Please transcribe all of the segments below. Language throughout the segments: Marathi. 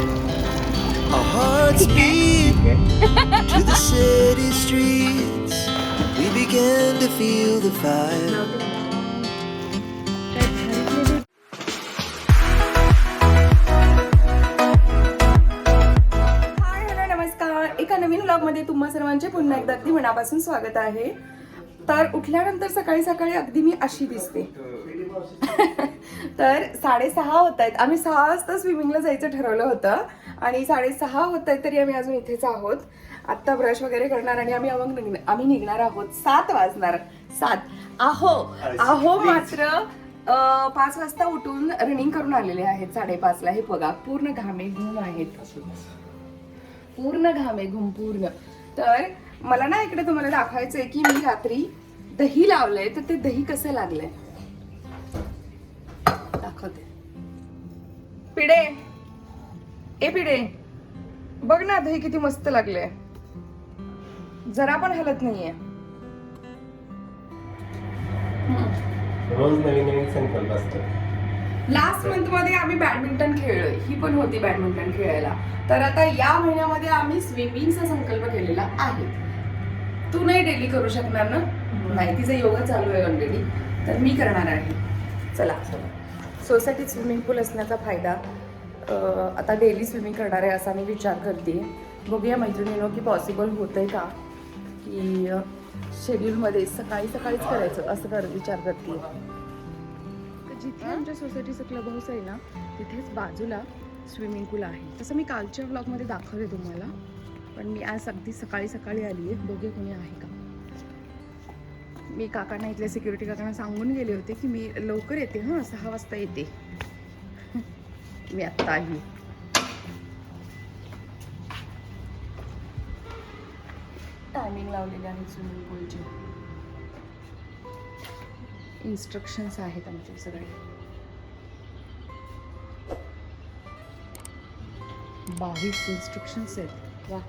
Our hearts beat to the city streets. We began to feel the fire. Hi hello नमस्कार एका नवीन व्लॉगमध्ये तुम्हा सर्वांचे पुन्हा एकदा अगदी मनापासून स्वागत आहे तर उठल्यानंतर सकाळी सकाळी अगदी मी अशी दिसते तर साडेसहा होत आहेत आम्ही सहा वाजता स्विमिंगला जायचं ठरवलं होतं आणि साडेसहा होत आहेत तरी आम्ही अजून इथेच आहोत. आत्ता ब्रश वगैरे करणार आणि आम्ही मग निघ- आम्ही निघणार आहोत. सात वाजणार. सात. आहो आहो मात्र पाच वाजता उठून रनिंग करून आलेले आहेत साडेपाचला. हे बघा पूर्ण घामे घुम आहेत. पूर्ण घामे घुम पूर्ण. तर मला ना इकडे तुम्हाला दाखवायचंय की मी रात्री दही लावलंय. तर ते दही कसं लागलंय? पिढे. ए पिढे बघ ना दही किती मस्त लागले. जरा पण हलत नाहीये. रोज नवीन नवीन संकल्प असतात. लास्ट मंथमध्ये आम्ही बॅडमिंटन खेळलोय. ही पण होती बॅडमिंटन खेळायला. तर आता या महिन्यामध्ये आम्ही स्विमिंगचा संकल्प केलेला आहे. तू नाही डेली करू शकणार ना? नाही तिचा योगा चालू आहे ऑलरेडी तर मी करणार आहे. चला. सोसायटीत स्विमिंग पूल असण्याचा फायदा आता डेली स्विमिंग करणार आहे असा मी विचार करते. बघूया मैत्रिणीनो की पॉसिबल होतंय का? की शेड्यूलमध्ये सकाळी सकाळीच करायचं असं कर विचार करते. तर जिथे आमच्या सोसायटीचं क्लब हाऊस आहे ना तिथेच बाजूला स्विमिंग पूल आहे. तसं मी कालच्या ब्लॉगमध्ये दाखवले तुम्हाला पण मी आज अगदी सकाळी सकाळी आली आहे बघे कोणी आहे का. मी काकांना इथल्या सिक्युरिटी काकांना सांगून गेले होते की मी लवकर येते हां सहा वाजता येते. मी आत्ता आली टायमिंग लावलेले आहेत स्विमिंग पूलचे इन्स्ट्रक्शन्स आहेत आमचे सगळे. बावीस इन्स्ट्रक्शन्स आहेत. वा.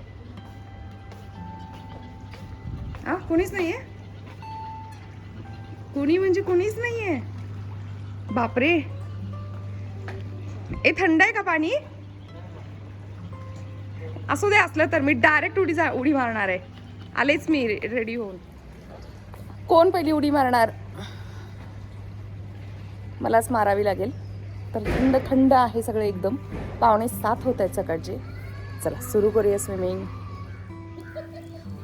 आ कोणीच नाहीये? कोणी म्हणजे कोणीच नाहीये. बापरे. ए थंड आहे का पाणी? असू दे असलं तर मी डायरेक्ट उडी जा उडी मारणार आहे. आलेच मी रेडी होऊन. कोण पहिली उडी मारणार? मलाच मारावी लागेल. तर थंड थंड आहे सगळं एकदम. पावणे सात होत आहेत सकाळचे. चला सुरू करूया स्विमिंग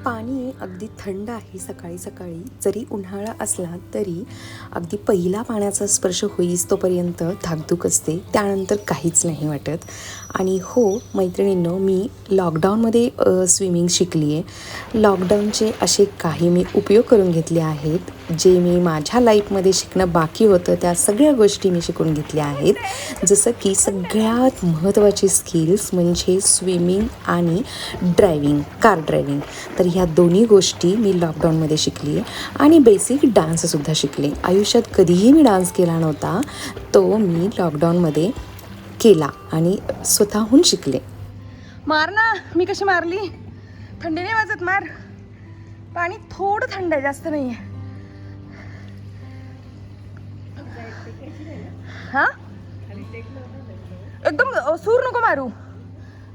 पाणी अगदी थंड आहे सकाळी सकाळी. जरी उन्हाळा असला तरी अगदी पहिला पाण्याचा स्पर्श होईस तोपर्यंत धाकधूक असते. त्यानंतर काहीच नाही वाटत. आणि हो मैत्रिणींनो मी लॉकडाऊनमध्ये स्विमिंग शिकली आहे लॉकडाऊनचे असे काही मी उपयोग करून घेतले आहेत. जे मी माझ्या लाईफमध्ये शिकणं बाकी होतं त्या सगळ्या गोष्टी मी शिकून घेतल्या आहेत. जसं की सगळ्यात महत्त्वाची स्किल्स म्हणजे स्विमिंग आणि ड्रायव्हिंग कार ड्रायव्हिंग तर ह्या दोन्ही गोष्टी मी लॉकडाऊनमध्ये शिकली आणि बेसिक डान्ससुद्धा शिकले. आयुष्यात कधीही मी डान्स केला नव्हता तो मी लॉकडाऊनमध्ये केला आणि स्वतःहून शिकले. मार ना मी कशी मारली? थंडी नाही वाजत मार. पाणी थोडं थंड आहे जास्त नाही आहे हां? एकदम सूर नको मारू.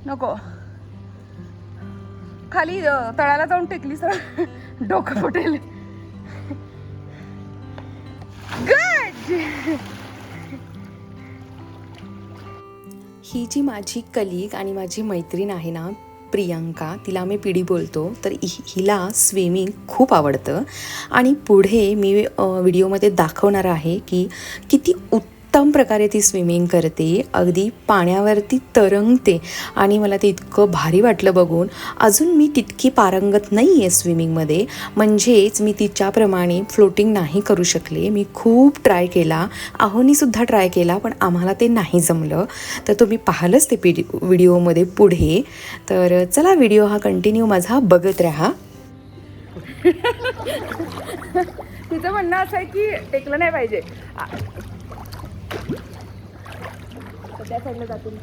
नको. खाली तळाला जाऊन टेकली सर डोकं फुटेल. ही जी माझी कलीग आणि माझी मैत्रीण आहे ना प्रियांका तिला मी पिढी बोलतो तर हिला स्विमिंग खूप आवडतं. आणि पुढे मी व्हिडिओमध्ये दाखवणार आहे की किती उत्तम प्रकारे ती स्विमिंग करते अगदी पाण्यावरती तरंगते आणि मला ते इतकं भारी वाटलं बघून. अजून मी तितकी पारंगत नाही आहे स्विमिंगमध्ये म्हणजेच मी तिच्याप्रमाणे फ्लोटिंग नाही करू शकले. मी खूप ट्राय केला आहोनीसुद्धा ट्राय केला पण आम्हाला ते नाही जमलं. तर तुम्ही पाहालच ते पिढी व्हिडिओमध्ये पुढे. तर चला व्हिडिओ हा कंटिन्यू माझा बघत राहा. तिचं म्हणणं असं आहे की टेकलं नाही पाहिजे. त्या साईडला जातील.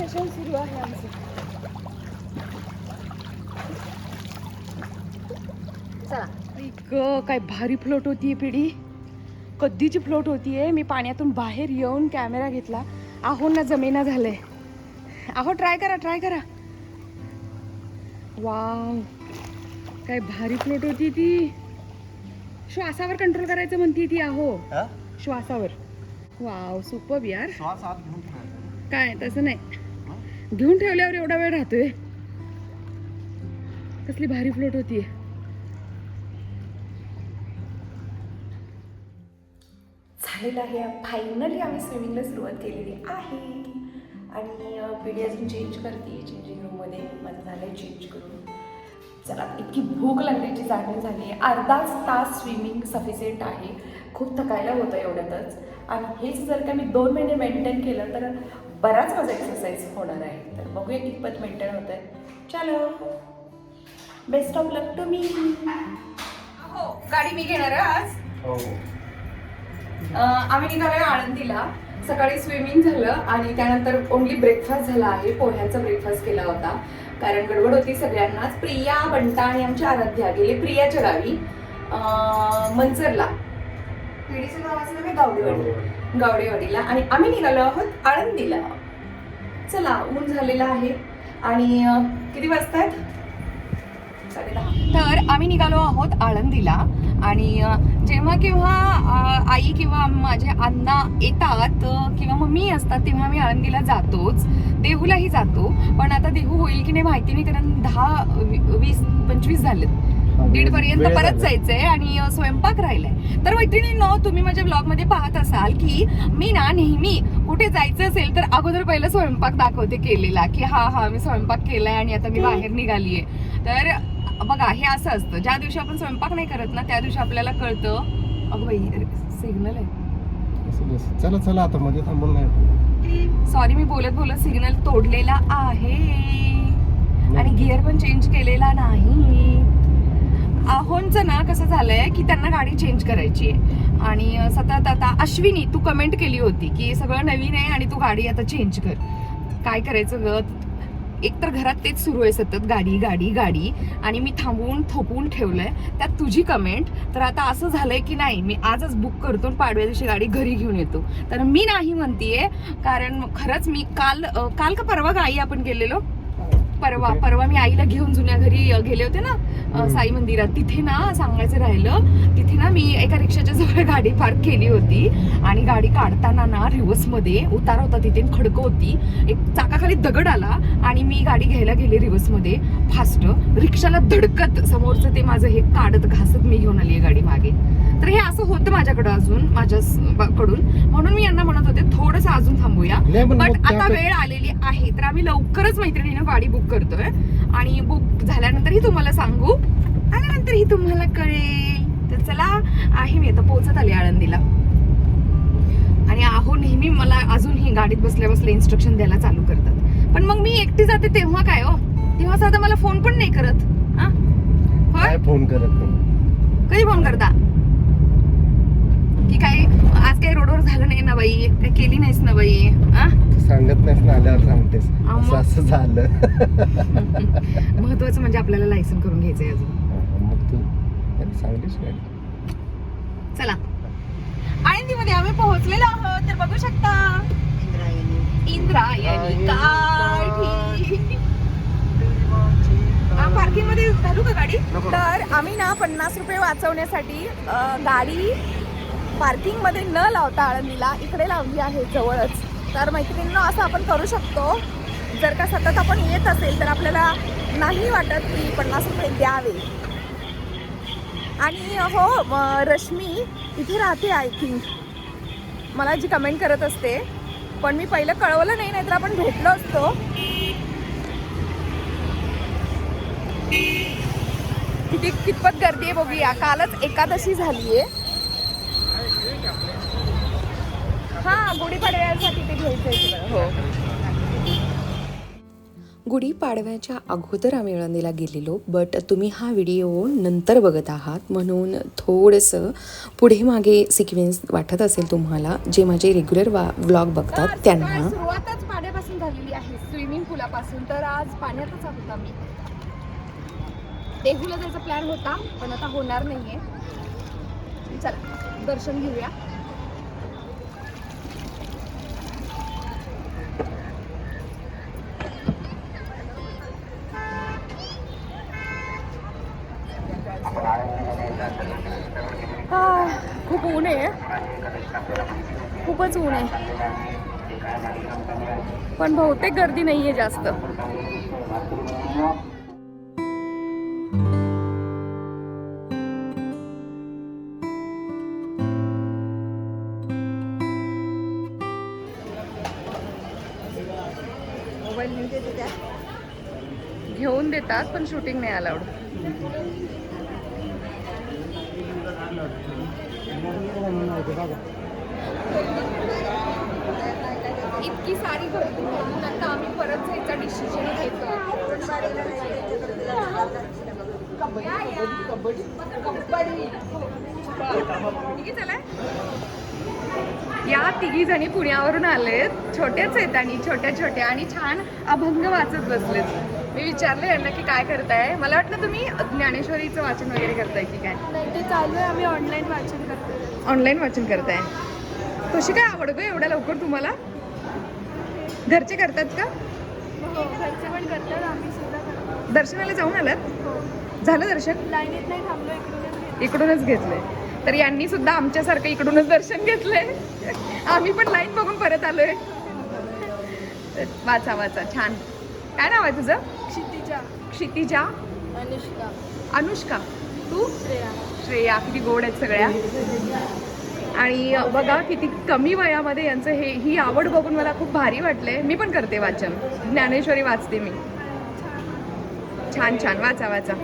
रिलॅक्सेशन सुरू आहे आमचं. काय भारी फ्लोट होतीये पिढी. कधीची फ्लोट होतीये मी पाण्यातून बाहेर येऊन कॅमेरा घेतला. आहो ना जमेना झालंय. आहो ट्राय करा ट्राय करा. वाव काय भारी फ्लोट होती ती. श्वासावर कंट्रोल करायचं म्हणती ती आहो. श्वासावर. वाव सुपर यार. श्वास आत घेऊन ठेवायचा. काय तसं नाही. घेऊन ठेवल्यावर एवढा वेळ राहतोय. कसली भारी फ्लोट होतीये. झालेलं आहे फायनली आम्ही स्विमिंगला सुरुवात केलेली आहे. आणि पिढी अजून चेंज करते चेंजिंग रूममध्ये माझं झालं आहे चेंज करून. चला इतकी भूक लागण्याची जाणीव झाली आहे. अर्धाच तास स्विमिंग सफिशियंट आहे. खूप थकायला होतं एवढ्यातच. आणि हेच जर का मी दोन महिने मेंटेन केलं तर बराच माझा एक्सरसाइज होणार आहे. तर बघूया कितपत मेंटेन होत आहे चलो. Best of luck to me हो गाडी मी घेणार आहे आज. हो. आम्ही निघालोय आळंदीला. सकाळी स्विमिंग झालं आणि त्यानंतर ओनली ब्रेकफास्ट झाला आहे. पोह्याचा ब्रेकफास्ट केला होता. कारण गडबड होती सगळ्यांनाच. प्रिया बंटा आणि आमच्या आराध्या गेले प्रियाच्या गावी अं, मंचरला. पिढीचं नाव असं काय गावडेवाडी गावडेवाडीला आणि आम्ही निघालो आहोत आळंदीला. चला ऊन झालेलं आहे. आणि किती वाजतायत? तर आम्ही निघालो आहोत आळंदीला. आणि जेव्हा केव्हा आई किंवा माझे अण्णा येतात किंवा मम्मी असतात तेव्हा आम्ही आळंदीला जातोच. देहूलाही जातो. पण आता देहू होईल की नाही माहिती नाही. कारण दहा वी- वीस पंचवीस झालेत. दीड पर्यंत परत. जायचंय आणि स्वयंपाक राहिलाय. तर मैत्रिणींनो तुम्ही माझ्या ब्लॉगमध्ये पाहत असाल की मी ना नेहमी कुठे जायचं असेल तर अगोदर पहिलं स्वयंपाक दाखवते केलेला की हा हा मी स्वयंपाक केलाय आणि आता मी बाहेर निघालीये. तर बघा हे असं असतं. ज्या दिवशी आपण स्वयंपाक नाही करत ना त्या दिवशी आपल्याला कळतं. अगं बाई सिग्नल आहे. चला चला आता मध्ये थांबून नाही सॉरी मी बोलत बोलत सिग्नल तोडलेला आहे. आणि गिअर पण चेंज केलेला नाही. आहोंचं ना कसं झालंय की त्यांना गाडी चेंज करायची आहे. आणि सतत आता अश्विनी तू कमेंट केली होती की सगळं नवीन आहे आणि तू गाडी आता चेंज कर. काय करायचं ग? एकतर घरात तेच सुरू आहे सतत गाडी गाडी गाडी. आणि मी थांबवून थोपवून ठेवलंय. त्यात तुझी कमेंट तर आता असं झालंय की नाही मी आजच बुक करतो पाडव्या दिवशी गाडी घरी घेऊन येतो. तर मी नाही म्हणतीये कारण खरंच मी काल काल का परवा गाई आपण गेलेलो? परवा? परवा मी आईला घेऊन जुन्या घरी गेले होते ना. साई मंदिरात. तिथे ना सांगायचं राहिलं तिथे ना मी एका रिक्षाच्या जवळ गाडी पार्क केली होती आणि गाडी काढताना ना रिवर्समध्ये उतार होता तिथे खडकं होती. एक चाकाखाली दगड आला आणि मी गाडी घ्यायला गेले रिवर्समध्ये फास्ट. रिक्षाला धडकत समोरचं ते माझं हे काढत घासत मी घेऊन आली गाडी मागे. तर हे असं होतं माझ्याकडं अजून माझ्या कडून. म्हणून मी यांना म्हणत होते थोडस अजून थांबूया. बट आता वेळ आलेली आहे. तर आम्ही लवकरच मैत्रिणीनं गाडी बुक करतोय. आणि बुक झाल्यानंतरही तुम्हाला सांगू. आल्यानंतरही तुम्हाला कळेल. तर चला आहे मी आता पोहोचत आली आळंदीला. आणि आहो नेहमी मला अजून ही गाडीत बसल्या बसल्या इन्स्ट्रक्शन द्यायला चालू करतात. पण मग मी एकटी जाते तेव्हा काय हो? तेव्हा साधा मला फोन पण नाही करत. हा? होय? फोन करत नाही? कधी फोन करता? की काय आज काही रोडवर झालं नाही ना बाई काही केली नाहीस ना बाई हा? तू सांगत नाहीस ना आल्यावर सांगतेस. हा, असं मग. असं झालं. महत्वाचं म्हणजे आपल्याला लायसन करून घ्यायचंय अजून. मग तू सांगलीस गाडी चला. आळंदीमध्ये आम्ही पोहोचलेलो आहोत तर बघू शकता. इंद्रायणी. काठी. पार्किंगमध्ये घालू का गाडी? तर आम्ही ना पन्नास रुपये वाचवण्यासाठी अं, गाडी पार्किंगमध्ये न लावता आळंदीला इकडे लावली आहे जवळच. तर मैत्रिणींना असं आपण करू शकतो. जर का सतत आपण येत असेल तर आपल्याला नाही वाटत की पन्नास रुपये द्यावे. आणि हो रश्मी इथे राहते आय थिंक मला जी कमेंट करत असते पण मी पहिलं कळवलं नाही नाहीतर आपण भेटलो असतो. किती कितपत गर्दी आहे बघूया. कालच एकादशी झाली आहे हा गुढीपाडव्यासाठी ते घ्यायचं हो. गुढीपाडव्याच्या अगोदर आम्ही आळंदीला गेलेलो बट तुम्ही हा व्हिडिओ नंतर बघत आहात. म्हणून थोडंसं पुढे मागे सिक्वेन्स वाटत असेल तुम्हाला जे माझे रेग्युलर वा व्लॉग बघतात त्यांना. सुरुवातच पाण्यापासून झालेली आहे स्विमिंग पूलापासून तर आज पाण्यातच आहोत आम्ही. देहूला जायचा प्लॅन होता पण आता होणार नाहीये. चला दर्शन घेऊया हा, खूप ऊन आहे ऊन आहे. पण बहुतेक गर्दी नाहीये जास्त. घेऊन देतात पण शूटिंग नाही अलाउड इतकी सारी गर्दी म्हणून आता आम्ही परत जायचा डिसिजन घेतो चलाय? या तिघी जणी पुण्यावरून आलेत. छोट्याच आहेत आणि छोट्या छोट्या आणि छान अभंग वाचत बसलेत. मी विचारलं यांना की काय करताय? मला वाटलं तुम्ही ज्ञानेश्वरीचं वाचन वगैरे करताय की काय? नाही ते चालू आहे. आम्ही ऑनलाईन वाचन करतो ऑनलाईन वाचन करताय. कशी काय आवड गं एवढ्या लवकर तुम्हाला? घरचे करतात का? हो दर्शनाला जाऊन आलात? झालं दर्शन? इकडूनच घेतो. इकडूनच घेतलंय. तर यांनी सुद्धा आमच्यासारखं इकडूनच दर्शन घेतलंय. आम्ही पण लाईन बघून परत आलोय. वाचा वाचा छान. काय नाव आहे तुझं? क्षितिजा. क्षितिजा? अनुष्का. अनुष्का. तू? श्रेया. श्रेया किती गोड आहेत सगळ्या. आणि बघा किती कमी वयामध्ये यांचं हे ही आवड बघून मला खूप भारी वाटलंय. मी पण करते वाचन. ज्ञानेश्वरी वाचते मी. छान छान. वाचा वाचा.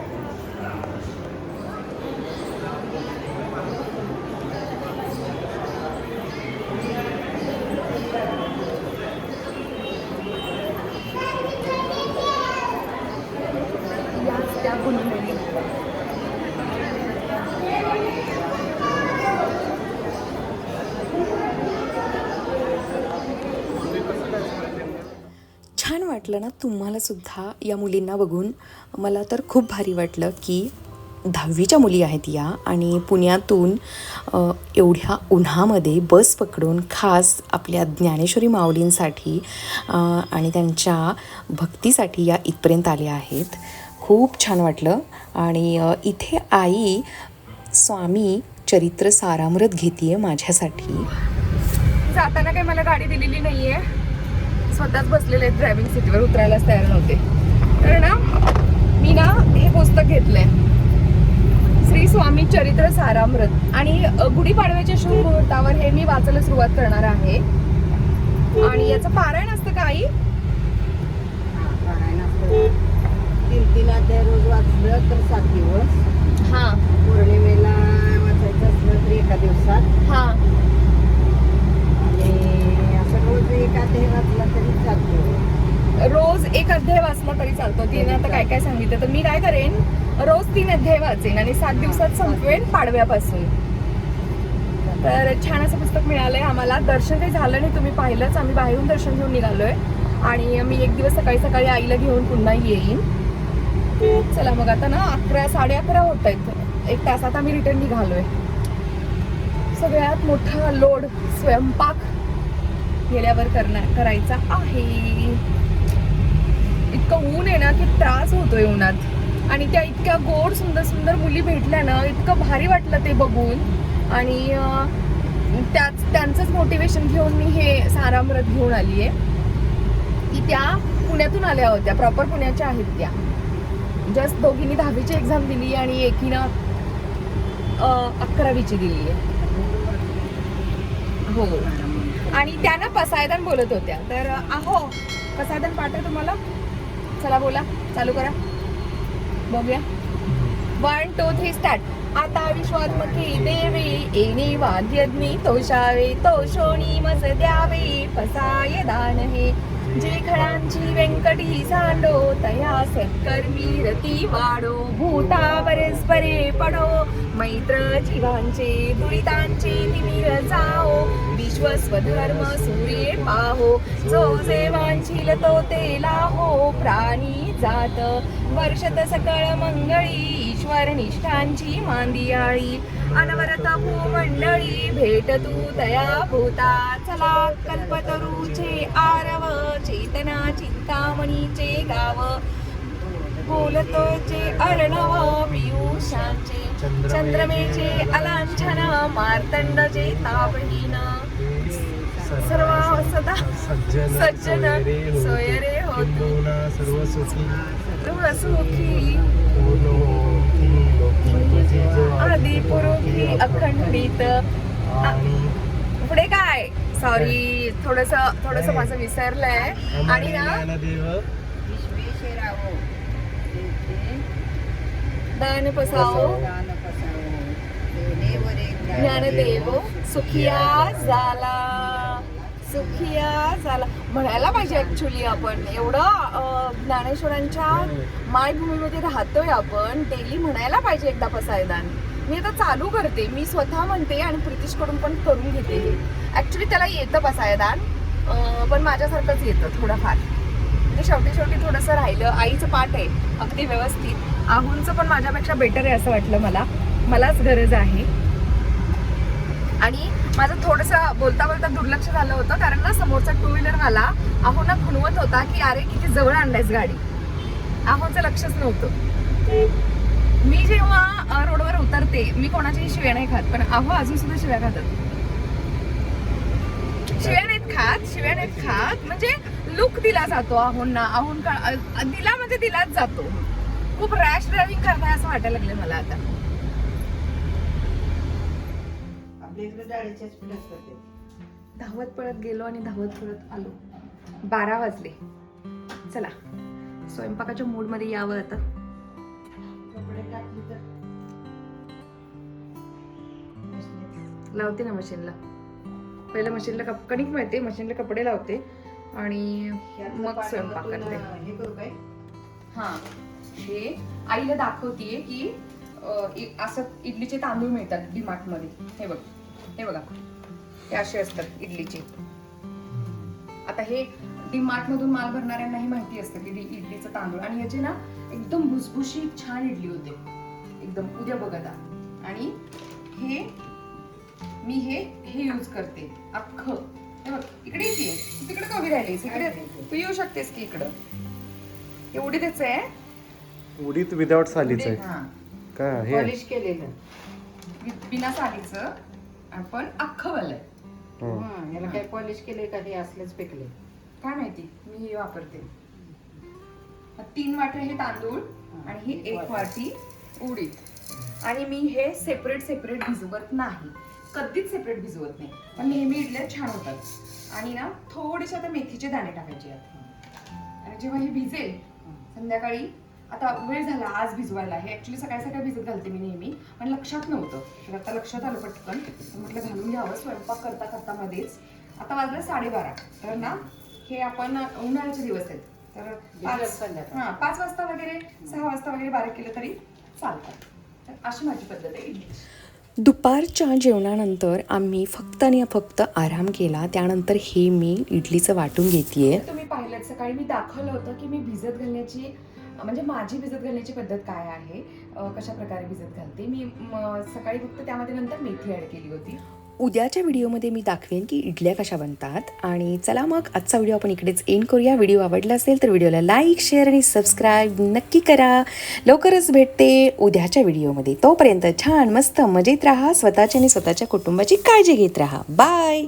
छान वाटलं ना तुम्हालासुद्धा या मुलींना बघून. मला तर खूप भारी वाटलं की दहावीच्या मुली आहेत या आणि पुण्यातून एवढ्या उन्हामध्ये बस पकडून खास आपल्या ज्ञानेश्वरी माऊलींसाठी आणि त्यांच्या भक्तीसाठी या इथपर्यंत आल्या आहेत. खूप छान वाटलं. आणि इथे आई स्वामी चरित्र सारामृत घेते माझ्यासाठी. जाताना काही मला गाडी दिलेली नाही आहे स्वतःच बसलेले आहेत ड्रायव्हिंग सीटवर उतरायलाच तयार नव्हते. तर ना मी ना हे पुस्तक घेतलंय. श्री स्वामी चरित्र सारामृत. आणि गुढीपाडव्याच्या शुभ मुहूर्तावर हे मी वाचायला सुरुवात करणार आहे. आणि याचं पारायण असतं का आई? तीन तीन अध्याय रोज वाचलं तर सात दिवस. हा. पौर्णिमेला वाचायचं असलं तर एका दिवसात. हा. एक अध्याय वाचला तरी चालतो. रोज एक अध्याय वाचला तरी चालतो. तिने आता काय काय सांगितलं तर मी काय करेन रोज तीन अध्याय वाचेन आणि सात दिवसात संपवेन पाडव्यापासून. तर छान असं पुस्तक मिळालंय आम्हाला. दर्शन काही झालं नाही तुम्ही पाहिलंच. आम्ही बाहेरून दर्शन घेऊन निघालोय. आणि मी एक दिवस सकाळी सकाळी आईला घेऊन पुन्हा येईन. चला मग आता ना अकरा साडे अकरा होत आहेत एक तासात आम्ही रिटर्न निघालोय. सगळ्यात मोठा लोड स्वयंपाक. गेल्यावर करणार करायचा आहे. इतकं ऊन आहे ना की त्रास होतोय उन्हात. आणि त्या इतक्या गोड सुंदर सुंदर मुली भेटल्या ना इतकं भारी वाटलं ते बघून. आणि त्याच त्यांचंच मोटिवेशन घेऊन मी हे सारामृत घेऊन आली आहे की त्या पुण्यातून आल्या होत्या प्रॉपर पुण्याच्या आहेत त्या. जस्ट दोघींनी दहावीची एक्झाम दिली आणि एकीनं अकरावीची दिली आहे हो. आणि त्यांना पसायदान बोलत होत्या. तर आहो पसायदान पाठव तुम्हाला. चला बोला चालू करा. बघूया. वन टू थ्री स्टार्ट आता विश्वात्मकी देवे येणे वाद्यज्ञी तोषावे तोषोणी मज द्यावे पसायदान हे. जे खळांची व्यंकटी सांडो तया सत्कर्मी रती वाडो भूता परस्परे पडो. मैत्र जीवांचे दुरितांचे जा विश्व स्वधर्म सूर्ये पाहो जो जेवांशील तो तेला हो प्राणी जात. वर्षत सकळ मंगळी ईश्वर निष्ठांची मांदियाळी. अनवरत भूमंडळी भेट तू तया भूता. चला कल्पतरूचे आरव चेतना चिंतामणीचे गाव. बोलतोचे अर्णव पियुषांचे. चंद्रमेचे अलांछन मार्तंडचे तापहीन. सर्व सदा सज्जन सोयरे होतू सर्व सुखी. सर्व सुखी. आदी पुरुखी अखंडित. पुढे काय? सॉरी थोडस थोडस माझं विसरलंय. आणि ना? दान पसाओ ज्ञानदेव. सुखिया. झाला. सुखिया झाला. म्हणायला पाहिजे ऍक्च्युली आपण. एवढं ज्ञानेश्वरांच्या मायभूमीमध्ये राहतोय आपण डेली म्हणायला पाहिजे एकदा पसायदान. मी आता चालू करते. मी स्वतः म्हणते आणि प्रितिशकडून पण करून घेते ऍक्च्युली त्याला येतं पसायदान. पण माझ्यासारखंच येतं थोडंफार. म्हणजे शेवटी शेवटी थोडंसं राहिलं. आईचं पाठ आहे अगदी व्यवस्थित. आहूंचं पण माझ्यापेक्षा बेटर आहे असं वाटलं मला. मलाच गरज आहे. आणि माझं थोडंसं बोलता बोलता दुर्लक्ष झालं होतं कारण ना समोरचा टू व्हीलर वाला आहोंना खुणवत होता की अरे किती जवळ आणलायस गाडी. आहोचं लक्षच नव्हतं. मी जेव्हा रोडवर उतरते मी कोणाच्याही शिव्या नाही खात पण आहो अजून सुद्धा शिव्या खातात. शिव्या नाहीत खात शिव्या नाहीत खात म्हणजे लुक दिला जातो आहोंना आहोन का दिला म्हणजे दिलाच जातो. खूप रॅश ड्रायव्हिंग करताय असं वाटायला लागलं मला आता. इकडे धावत पळत गेलो आणि धावत पळत आलो. बारा वाजले. चला स्वयंपाकाच्या मूडमध्ये यावं आता. कपडे टाकली तर. लावते ना मशीनला. पहिलं मशीनला कप कणिक मिळते मशीनला कपडे लावते आणि मग स्वयंपाक करते. हे करू काय? हा. हे आईला दाखवतीये की असं इडलीचे तांदूळ मिळतात डीमार्टमध्ये. हे बघ. हे बघा. हे असे असतात इडलीचे. आता हे डीमार्ट मधून माल भरणाऱ्यांनाही माहिती असतं की डी- इडलीचं तांदूळ. आणि याचे ना एकदम भुसभुशीत छान इडली होते. एकदम उद्या बघ आता. आणि हे मी हे हे यूज करते. अख्खं. हे बघ इकडे येते. तिकडे का उभी राहिलीस? इकडे तू येऊ शकतेस की इकडं. एवढी त्याच आहे. उडीत विदाउट सालीच आहे. हा. का? हे. पॉलिश केलेलं. बिना साडीचं आपण अख्खं वालय. हं. हं, याला काय पॉलिश केले का हे असलेच पेकले. काय माहिती? मी हे वापरते. तीन वाटे हे तांदूळ आणि ही एक वाटी. उडीद. आणि मी हे सेपरेट सेपरेट भिजवत नाही. कधीच सेपरेट भिजवत नाही. पण नेहमी इडल्या छान होतात. आणि ना थोडेसे आता मेथीचे दाणे टाकायचे यात आणि जेव्हा हे भिजेल संध्याकाळी आता वेळ झाला आज भिजवायला. हे ऍक्च्युली सकाळी सकाळी भिजत घालते मी नेहमी पण लक्षात नव्हतं. तर आता लक्षात आलं पटकन. म्हटलं घालून घ्यावं स्वयंपाक करता करता मध्येच. आता वाजलं साडेबारा. तर ना हे आपण उन्हाळ्याचे दिवस आहेत. तर पाच. हा पाच वाजता वगैरे सहा वाजता वगैरे बारीक केलं तरी चालतं. तर अशी माझी पद्धत आहे. दुपारच्या जेवणानंतर आम्ही फक्त आणि फक्त आराम केला. त्यानंतर हे मी इडलीचं वाटून घेतेय. तुम्ही पाहिलं सकाळी मी दाखवलं होतं की मी भिजत घालण्याची म्हणजे माझी भिजत घालण्याची पद्धत काय आहे? कशा प्रकारे भिजत घालते? मी सकाळी फक्त त्यामध्ये नंतर मेथी ॲड केली होती. उद्याच्या व्हिडिओमध्ये मी दाखवेन की इडल्या कशा बनतात. आणि चला मग आजचा व्हिडिओ आपण इकडेच एंड करूया. व्हिडिओ आवडला असेल तर व्हिडिओला लाईक शेअर आणि सबस्क्राईब नक्की करा. लवकरच भेटते उद्याच्या व्हिडिओमध्ये. तोपर्यंत छान मस्त मजेत राहा. स्वतःची आणि स्वतःच्या कुटुंबाची काळजी घेत राहा. बाय